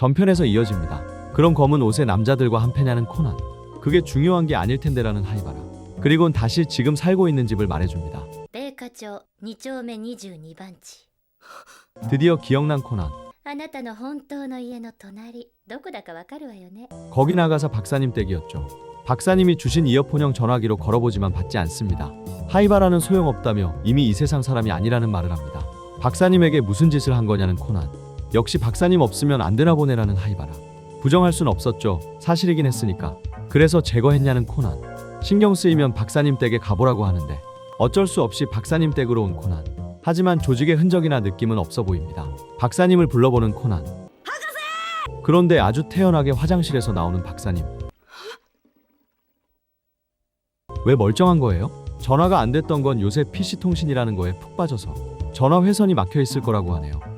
전편에서 이어집니다. 그럼 검은 옷의 남자들과 한패냐는 코난. 그게 중요한 게 아닐 텐데라는 하이바라. 그리곤 다시 지금 살고 있는 집을 말해줍니다.米花町2丁目22番地 드디어 기억난 코난. あなたの本当の家の隣どこだかわかるわよね 거기 나가서 박사님 댁이었죠. 박사님이 주신 이어폰형 전화기로 걸어보지만 받지 않습니다. 하이바라는 소용없다며 이미 이 세상 사람이 아니라는 말을 합니다. 박사님에게 무슨 짓을 한 거냐는 코난. 역시 박사님 없으면 안 되나 보네라는 하이바라. 부정할 순 없었죠. 사실이긴 했으니까. 그래서 제거했냐는 코난. 신경 쓰이면 박사님 댁에 가보라고 하는데 어쩔 수 없이 박사님 댁으로 온 코난. 하지만 조직의 흔적이나 느낌은 없어 보입니다. 박사님을 불러보는 코난. 그런데 아주 태연하게 화장실에서 나오는 박사님. 왜 멀쩡한 거예요? 전화가 안 됐던 건 요새 PC 통신이라는 거에 푹 빠져서 전화 회선이 막혀 있을 거라고 하네요.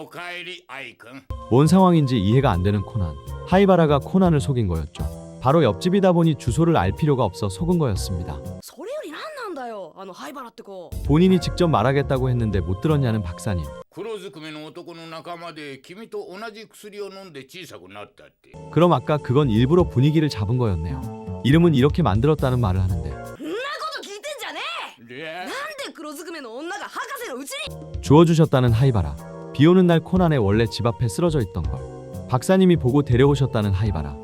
ただいまおかえりアイくん 뭔 상황인지 이해가 안 되는 코난. 하이바라가 코난을 속인 거였죠. 바로 옆집이다 보니 주소를 알 필요가 없어 속은 거였습니다. それより何なんだよあの灰原って子 본인이 직접 말하겠다고 했는데 못 들었냐는 박사님. 黒ずくめの男の仲間で君と同じ薬を飲んで小さくなったって 그럼 아까 그건 일부러 분위기를 잡은 거였네요. 이름은 이렇게 만들었다는 말을 하는데 そんなこと聞いてんじゃねでえなんで黒ずくめの女が博士のうちに 주워주셨다는 하이바라. 비 오는 날 코난의 원래 집 앞에 쓰러져 있던 걸 박사님이 보고 데려오셨다는 하이바라.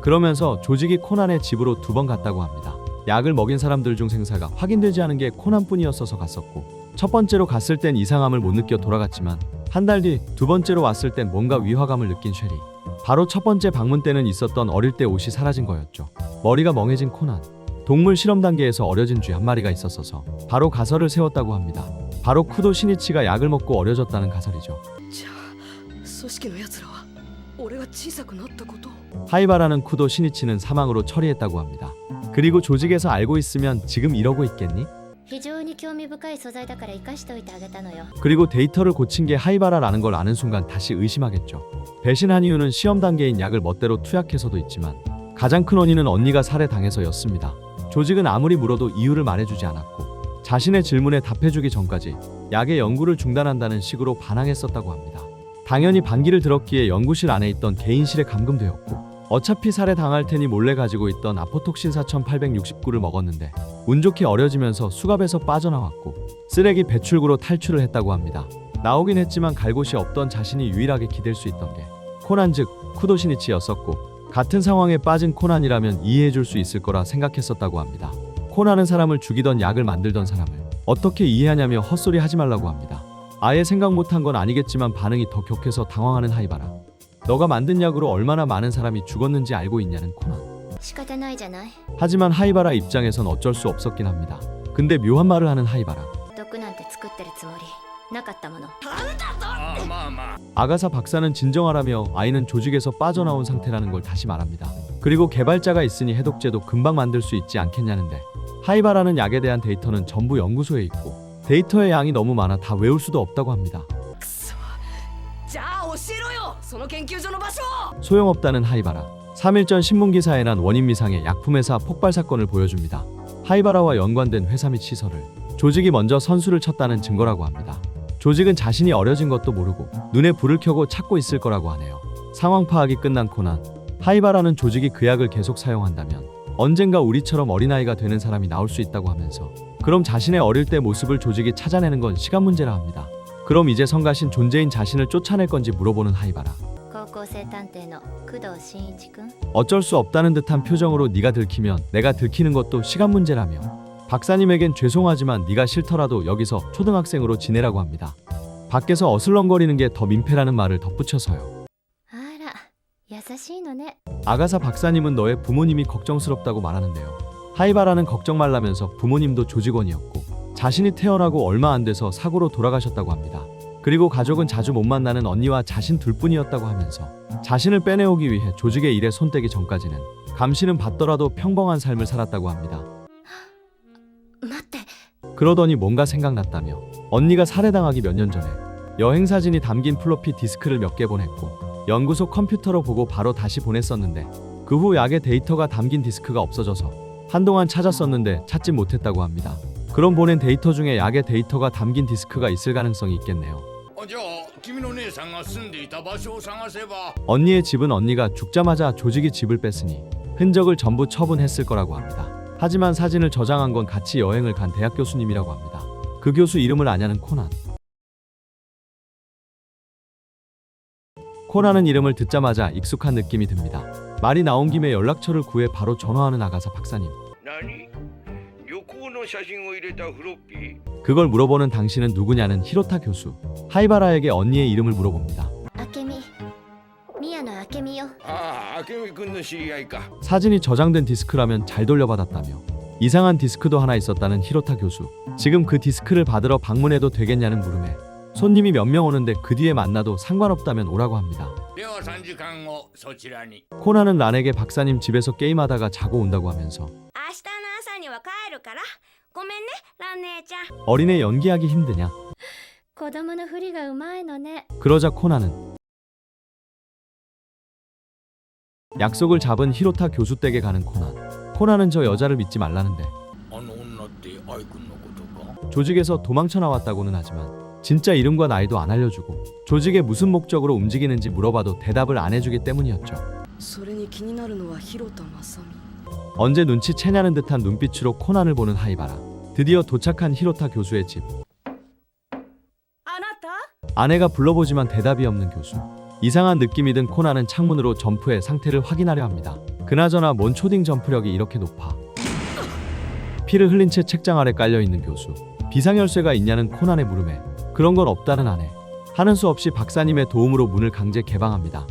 그러면서 조직이 코난의 집으로 두 번 갔다고 합니다. 약을 먹인 사람들 중 생사가 확인되지 않은 게 코난뿐이었어서 갔었고 첫 번째로 갔을 땐 이상함을 못 느껴 돌아갔지만 한 달 뒤 두 번째로 왔을 땐 뭔가 위화감을 느낀 쉐리. 바로 첫 번째 방문 때는 있었던 어릴 때 옷이 사라진 거였죠. 머리가 멍해진 코난. 동물 실험 단계에서 어려진 쥐 한 마리가 있었어서 바로 가설을 세웠다고 합니다. 바로 쿠도 시니치가 약을 먹고 어려졌다는 가설이죠. じゃあ組織のやつらは俺が小さくなったことを 하이바라는 쿠도 시니치는 사망으로 처리했다고 합니다. 그리고 조직에서 알고 있으면 지금 이러고 있겠니? 非常に興味深い素材だから生かしておいてあげたのよ 그리고 데이터를 고친 게 하이바라라는 걸 아는 순간 다시 의심하겠죠. 배신한 이유는 시험 단계인 약을 멋대로 투약해서도 있지만 가장 큰 원인은 언니가 살해당해서였습니다. 조직은 아무리 물어도 이유를 말해주지 않았고 자신의 질문에 답해주기 전까지 약의 연구를 중단한다는 식으로 반항했었다고 합니다. 당연히 반기를 들었기에 연구실 안에 있던 개인실에 감금되었고 어차피 살해당할 테니 몰래 가지고 있던 아포톡신 4869를 먹었는데 운 좋게 어려지면서 수갑에서 빠져나왔고 쓰레기 배출구로 탈출을 했다고 합니다. 나오긴 했지만 갈 곳이 없던 자신이 유일하게 기댈 수 있던 게 코난 즉 쿠도시니치였었고 같은 상황에 빠진 코난이라면 이해해줄 수 있을 거라 생각했었다고 합니다. 코나는 사람을 죽이던 약을 만들던 사람을 어떻게 이해하냐며 헛소리 하지 말라고 합니다. 아예 생각 못한 건 아니겠지만 반응이 더 격해서 당황하는 하이바라. 너가 만든 약으로 얼마나 많은 사람이 죽었는지 알고 있냐는 코나. 하지만 하이바라 입장에선 어쩔 수 없었긴 합니다. 근데 묘한 말을 하는 하이바라. 毒なんて作ってるつもりなかったものああまあまあ 아가사 박사는 진정하라며 아이는 조직에서 빠져나온 상태라는 걸 다시 말합니다. 그리고 개발자가 있으니 해독제도 금방 만들 수 있지 않겠냐는데 하이바라는 약에 대한 데이터는 전부 연구소에 있고 데이터의 양이 너무 많아 다 외울 수도 없다고 합니다. くそじゃあ教えろよその研究所の場所を 소용없다는 하이바라. 3일 전 신문기사에 난 원인 미상의 약품회사 폭발 사건을 보여줍니다. 하이바라와 연관된 회사 및 시설을 조직이 먼저 선수를 쳤다는 증거라고 합니다. 조직은 자신이 어려진 것도 모르고 눈에 불을 켜고 찾고 있을 거라고 하네요. 상황 파악이 끝난 코난, 하이바라는 조직이 그 약을 계속 사용한다면 언젠가 우리처럼 어린아이가 되는 사람이 나올 수 있다고 하면서 그럼 자신의 어릴 때 모습을 조직이 찾아내는 건 시간 문제라 합니다. 그럼 이제 성가신 존재인 자신을 쫓아낼 건지 물어보는 하이바라. 어쩔 수 없다는 듯한 표정으로 네가 들키면 내가 들키는 것도 시간 문제라며 박사님에겐 죄송하지만 네가 싫더라도 여기서 초등학생으로 지내라고 합니다. 밖에서 어슬렁거리는 게 더 민폐라는 말을 덧붙여서요. あら優しいのね 아가사 박사님은 너의 부모님이 걱정스럽다고 말하는데요. 하이바라는 걱정 말라면서 부모님도 조직원이었고 자신이 태어나고 얼마 안 돼서 사고로 돌아가셨다고 합니다. 그리고 가족은 자주 못 만나는 언니와 자신 둘뿐이었다고 하면서 자신을 빼내오기 위해 조직의 일에 손대기 전까지는 감시는 받더라도 평범한 삶을 살았다고 합니다. 그러더니 뭔가 생각났다며 언니가 살해당하기 몇 년 전에 여행 사진이 담긴 플로피 디스크를 몇 개 보냈고 연구소 컴퓨터로 보고 바로 다시 보냈었는데 그 후 약의 데이터가 담긴 디스크가 없어져서 한동안 찾았었는데 찾지 못했다고 합니다. 그럼 보낸 데이터 중에 약의 데이터가 담긴 디스크가 있을 가능성이 있겠네요. 언니의 집은 언니가 죽자마자 조직이 집을 뺐으니 흔적을 전부 처분했을 거라고 합니다. 하지만 사진을 저장한 건 같이 여행을 간 대학 교수님이라고 합니다. 그 교수 이름을 아냐는 코난. 코난은 이름을 듣자마자 익숙한 느낌이 듭니다. 말이 나온 김에 연락처를 구해 바로 전화하는 아가사 박사님. 그걸 물어보는 당신은 누구냐는 히로타 교수. 하이바라에게 언니의 이름을 물어봅니다. 明美宮野明美よああ明美君の知り合いか 사진이 저장된 디스크라면 잘 돌려받았다며 이상한 디스크도 하나 있었다는 히로타 교수. 지금 그 디스크를 받으러 방문해도 되겠냐는 물음에 손님이 몇 명 오는데 그 뒤에 만나도 상관없다면 오라고 합니다. では3時間後そちらに 코나는 란에게 박사님 집에서 게임하다가 자고 온다고 하면서 明日の朝には帰るからごめんねラン姉ちゃん 어린애 연기하기 힘드냐? 子供のふりがうまいのね 그러자 코나는 약속을 잡은 히로타 교수 댁에 가는 코난. 코난은 저 여자를 믿지 말라는데 조직에서 도망쳐 나왔다고는 하지만 진짜 이름과 나이도 안 알려주고 조직에 무슨 목적으로 움직이는지 물어봐도 대답을 안 해주기 때문이었죠. 언제 눈치 채냐는 듯한 눈빛으로 코난을 보는 하이바라. 드디어 도착한 히로타 교수의 집. 아내가 불러보지만 대답이 없는 교수. 이상한 느낌이 든 코나는 창문으로 점프해 상태를 확인하려 합니다. 그나저나 뭔 초딩 점프력이 이렇게 높아. 피를 흘린 채 책장 아래 깔려 있는 교수. 비상열쇠가 있냐는 코난의 물음에 그런 건 없다는 아내. 하는 수 없이 박사님의 도움으로 문을 강제 개방합니다.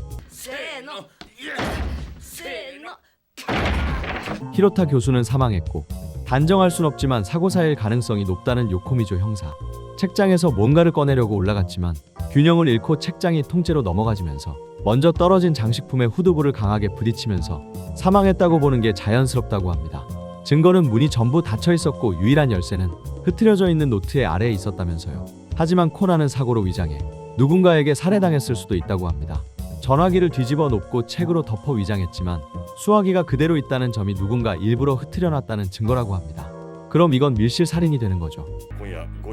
히로타 교수는 사망했고 단정할 순 없지만 사고사일 가능성이 높다는 요코미조 형사. 책장에서 뭔가를 꺼내려고 올라갔지만 균형을 잃고 책장이 통째로 넘어가지면서 먼저 떨어진 장식품에 후두부를 강하게 부딪히면서 사망했다고 보는 게 자연스럽다고 합니다. 증거는 문이 전부 닫혀 있었고 유일한 열쇠는 흐트려져 있는 노트의 아래에 있었다면서요. 하지만 코나는 사고로 위장해 누군가에게 살해당했을 수도 있다고 합니다. 전화기를 뒤집어 놓고 책으로 덮어 위장했지만 수화기가 그대로 있다는 점이 누군가 일부러 흐트려 놨다는 증거라고 합니다. 그럼 이건 밀실 살인이 되는 거죠.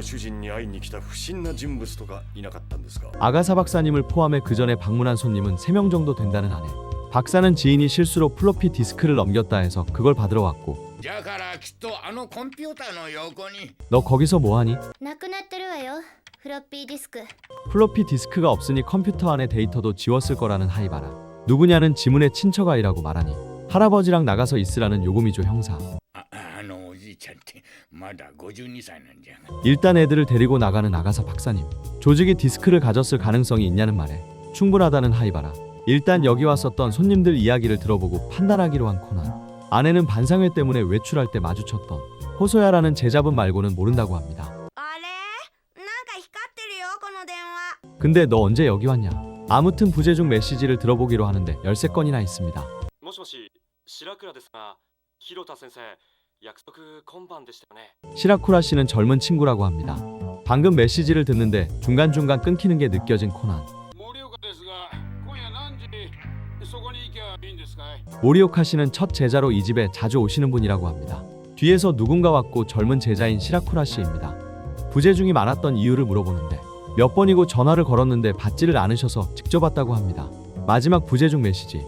今夜ご主人に会いに来た不審な人物とかいなかったんですか 아가사 박사님을 포함해 그 전에 방문한 손님은 3명 정도 된다는 아내. 박사는 지인이 실수로 플로피 디스크를 넘겼다 해서 그걸 받으러 왔고 じゃからきっとあのコンピューターの横に 너 거기서 뭐하니? なくなってるわよフロッピーディスク 플로피 디스크가 없으니 컴퓨터 안에 데이터도 지웠을 거라는 하이바라. 누구냐는 지문의 친척 아이라고 말하니 할아버지랑 나가서 있으라는 요구미조 형사. ああのおじいちゃんって まだ52歳なんじゃが 일단 애들을 데리고 나가는 아가사 박사님. 조직이 디스크를 가졌을 가능성이 있냐는 말에 충분하다는 하이바라. 일단 여기 왔었던 손님들 이야기를 들어보고 판단하기로 한 코난. 아내는 반상회 때문에 외출할 때 마주쳤던 호소야라는 제자분 말고는 모른다고 합니다. あれなんか光ってるよこの電話 근데 너 언제 여기 왔냐? 아무튼 부재 중 메시지를 들어보기로 하는데 13건이나 있습니다. もしもし白倉ですが広田先生 약속 건반 시라쿠라 씨는 젊은 친구라고 합니다. 방금 메시지를 듣는데 중간중간 끊기는 게 느껴진 코난. 모리오카 씨는 첫 제자로 이 집에 자주 오시는 분이라고 합니다. 뒤에서 누군가 왔고 젊은 제자인 시라쿠라 씨입니다. 부재중이 많았던 이유를 물어보는데 몇 번이고 전화를 걸었는데 받지를 않으셔서 직접 왔다고 합니다. 마지막 부재중 메시지.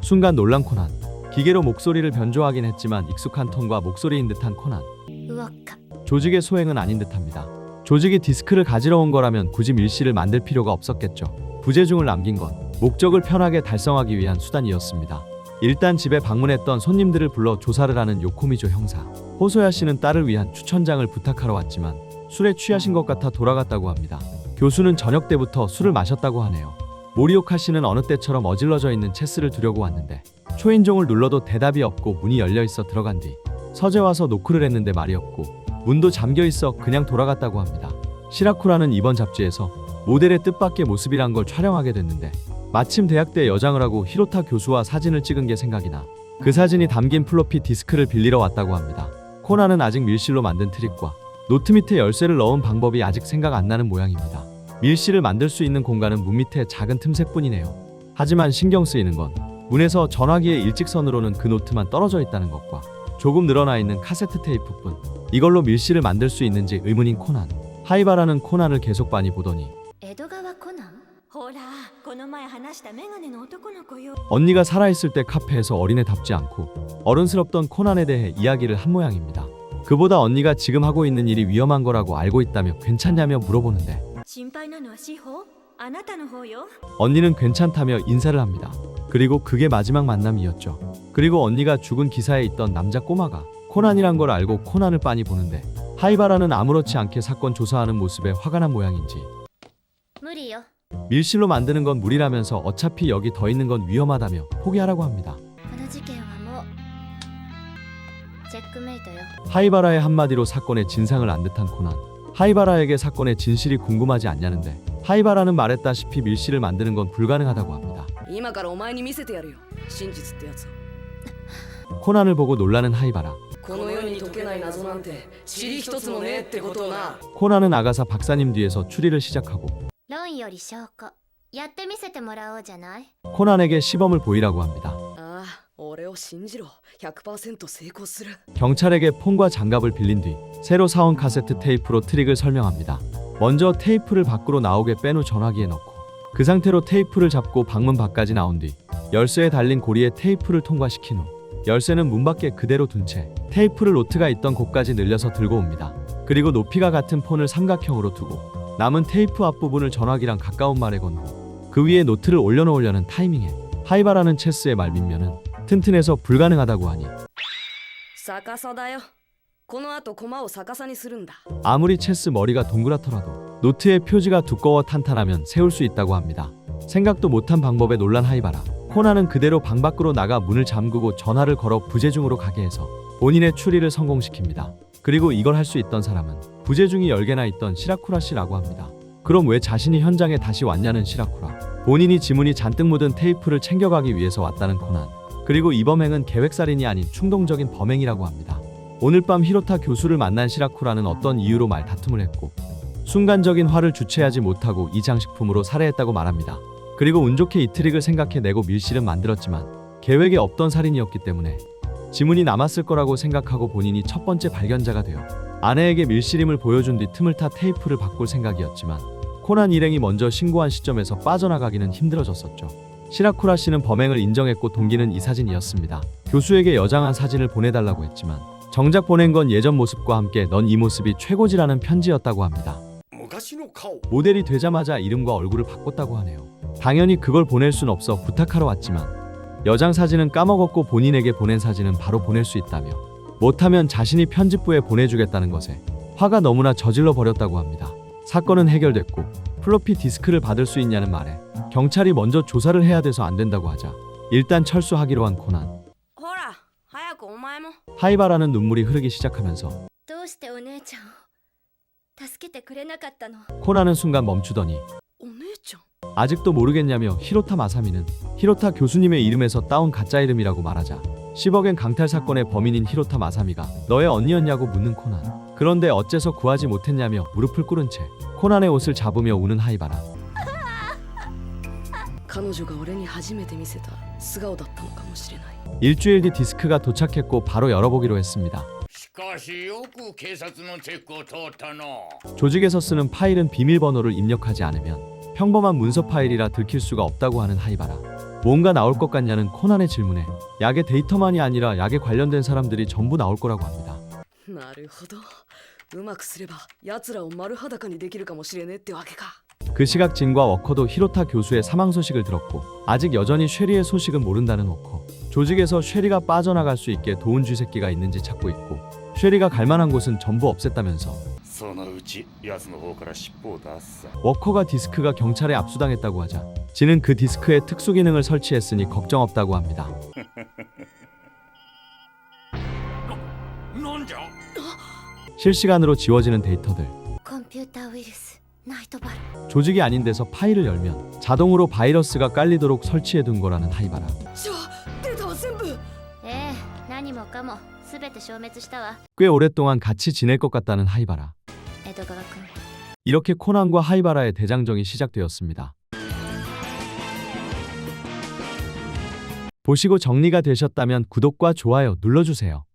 순간 놀란 코난. 기계로 목소리를 변조하긴 했지만 익숙한 톤과 목소리인 듯한 코난. 조직의 소행은 아닌 듯합니다. 조직이 디스크를 가지러 온 거라면 굳이 밀실을 만들 필요가 없었겠죠. 부재중을 남긴 건 목적을 편하게 달성하기 위한 수단이었습니다. 일단 집에 방문했던 손님들을 불러 조사를 하는 요코미조 형사. 호소야 씨는 딸을 위한 추천장을 부탁하러 왔지만 술에 취하신 것 같아 돌아갔다고 합니다. 교수는 저녁 때부터 술을 마셨다고 하네요. 모리오카 씨는 어느 때처럼 어질러져 있는 체스를 두려고 왔는데 초인종을 눌러도 대답이 없고 문이 열려 있어 들어간 뒤 서재 와서 노크를 했는데 말이 없고 문도 잠겨 있어 그냥 돌아갔다고 합니다. 시라쿠라는 이번 잡지에서 모델의 뜻밖의 모습이란 걸 촬영하게 됐는데 마침 대학 때 여장을 하고 히로타 교수와 사진을 찍은 게 생각이 나. 그 사진이 담긴 플로피 디스크를 빌리러 왔다고 합니다. 코나는 아직 밀실로 만든 트릭과 노트 밑에 열쇠를 넣은 방법이 아직 생각 안 나는 모양입니다. 밀실을 만들 수 있는 공간은 문 밑에 작은 틈새뿐이네요. 하지만 신경 쓰이는 건 문에서 전화기의 일직선으로는 그 노트만 떨어져 있다는 것과 조금 늘어나 있는 카세트 테이프뿐 이걸로 밀실을 만들 수 있는지 의문인 코난. 하이바라는 코난을 계속 많이 보더니 언니가 살아있을 때 카페에서 어린애답지 않고 어른스럽던 코난에 대해 이야기를 한 모양입니다. 그보다 언니가 지금 하고 있는 일이 위험한 거라고 알고 있다며 괜찮냐며 물어보는데 언니는 괜찮다며 인사를 합니다. 그리고 그게 마지막 만남이었죠. 그리고 언니가 죽은 기사에 있던 남자 꼬마가 코난이란 걸 알고 코난을 빤히 보는데 하이바라는 아무렇지 않게 sa건 조사하는 모습에 화가 난 모양인지 無理よ 밀실로 만드는 건 무리라면서 어차피 여기 더 있는 건 위험하다며 포기하라고 합니다. この事件はもうチェックメイトよ 하이바라의 한마디로 사건의 진상을 안 듯한 코난. 하이바라에게 사건의 진실이 궁금하지 않냐는데 하이바라는 말했다시피 밀실을 만드는 건 불가능하다고 합니다. 今からお前に見せてやるよ真実ってやつを 코난을 보고 놀라는 하이바라. この世に解けない謎なんて塵一つもねえってことをな 코난은 아가사 박사님 뒤에서 추리를 시작하고 論より証拠やってみせてもらおうじゃない 코난에게 시범을 보이라고 합니다. ああ俺を信じろ100%成功する 경찰에게 폰과 장갑을 빌린 뒤 새로 사온 카세트 테이프로 트릭을 설명합니다. 먼저 테이프를 밖으로 나오게 뺀 후 전화기에 넣고 그 상태로 테이프를 잡고 방문 밖까지 나온 뒤 열쇠에 달린 고리에 테이프를 통과시킨 후 열쇠는 문 밖에 그대로 둔 채 테이프를 노트가 있던 곳까지 늘려서 들고 옵니다. 그리고 높이가 같은 폰을 삼각형으로 두고 남은 테이프 앞부분을 전화기랑 가까운 말에 건후 그 위에 노트를 올려놓으려는 타이밍에 하이바라는 체스의 말밑면은 튼튼해서 불가능하다고 하니 아무리 체스 머리가 동그랗더라도 노트의 표지가 두꺼워 탄탄하면 세울 수 있다고 합니다. 생각도 못한 방법에 놀란 하이바라. 코나는 그대로 방 밖으로 나가 문을 잠그고 전화를 걸어 부재중으로 가게 해서 본인의 추리를 성공시킵니다. 그리고 이걸 할 수 있던 사람은 부재중이 10개나 있던 시라쿠라 씨라고 합니다. 그럼 왜 자신이 현장에 다시 왔냐는 시라쿠라. 본인이 지문이 잔뜩 묻은 테이프를 챙겨가기 위해서 왔다는 코난. 그리고 이 범행은 계획살인이 아닌 충동적인 범행이라고 합니다. 오늘 밤 히로타 교수를 만난 시라쿠라는 어떤 이유로 말다툼을 했고 순간적인 화를 주체하지 못하고 이 장식품으로 살해했다고 말합니다. 그리고 운 좋게 이 트릭을 생각해내고 밀실은 만들었지만 계획에 없던 살인이었기 때문에 지문이 남았을 거라고 생각하고 본인이 첫 번째 발견자가 되어 아내에게 밀실임을 보여준 뒤 틈을 타 테이프를 바꿀 생각이었지만 코난 일행이 먼저 신고한 시점에서 빠져나가기는 힘들어졌었죠. 시라쿠라 씨는 범행을 인정했고 동기는 이 사진이었습니다. 교수에게 여장한 사진을 보내달라고 했지만 정작 보낸 건 예전 모습과 함께 넌 이 모습이 최고지라는 편지였다고 합니다. 모델이 되자마자 이름과 얼굴을 바꿨다고 하네요. 당연히 그걸 보낼 순 없어 부탁하러 왔지만 여장 사진은 까먹었고 본인에게 보낸 사진은 바로 보낼 수 있다며 못하면 자신이 편집부에 보내주겠다는 것에 화가 너무나 저질러 버렸다고 합니다. 사건은 해결됐고 플로피 디스크를 받을 수 있냐는 말에 경찰이 먼저 조사를 해야 돼서 안 된다고 하자 일단 철수하기로 한 코난. 하이바라는 눈물이 흐르기 시작하면서 助けてくれなかったの 코난은 순간 멈추더니 お姉ちゃん 아직도 모르겠냐며 히로타 마사미는 히로타 교수님의 이름에서 따온 가짜 이름이라고 말하자 10억엔 강탈 사건의 범인인 히로타 마사미가 너의 언니였냐고 묻는 코난 그런데 어째서 구하지 못했냐며 무릎을 꿇은 채 코난의 옷을 잡으며 우는 하이바라 彼女が俺に初めて見せた素顔だったのかもしれない 일주일 뒤 디스크가 도착했고 바로 열어보기로 했습니다 しかしよく警察のチェックを通ったの 조직에서 쓰는 파일은 비밀번호를 입력하지 않으면 평범한 문서 파일이라 들킬 수가 없다고 하는 하이바라 뭔가 나올 것 같냐는 코난의 질문에 약의 데이터만이 아니라 약에 관련된 사람들이 전부 나올 거라고 합니다 なるほどうまくすれば奴らを丸裸にできるかもしれねえってわけか 그 시각 진과 워커도 히로타 교수의 사망 소식을 들었고 아직 여전히 쉐리의 소식은 모른다는 워커 조직에서 쉐리가 빠져나갈 수 있게 도운 쥐새끼가 있는지 찾고 있고 쉐리가 갈 만한 곳은 전부 없앴다면서 そのうち奴の方から尻尾を出すさ 워커가 디스크가 경찰에 압수당했다고 하자 진은 그 디스크에 특수 기능을 설치했으니 걱정 없다고 합니다 なんじゃ 실시간으로 지워지는 데이터들 コンピューターウイルスナイトバル 조직이 아닌 데서 파일을 열면 자동으로 바이러스가 깔리도록 설치해둔 거라는 하이바라 じゃあデータは全部ええ何もかも 全て消滅したわ 꽤 오랫동안 같이 지낼 것 같다는 하이바라 江戸川君 이렇게 코난과 하이바라의 대장정이 시작되었습니다. 보시고 정리가 되셨다면 구독과 좋아요 눌러주세요.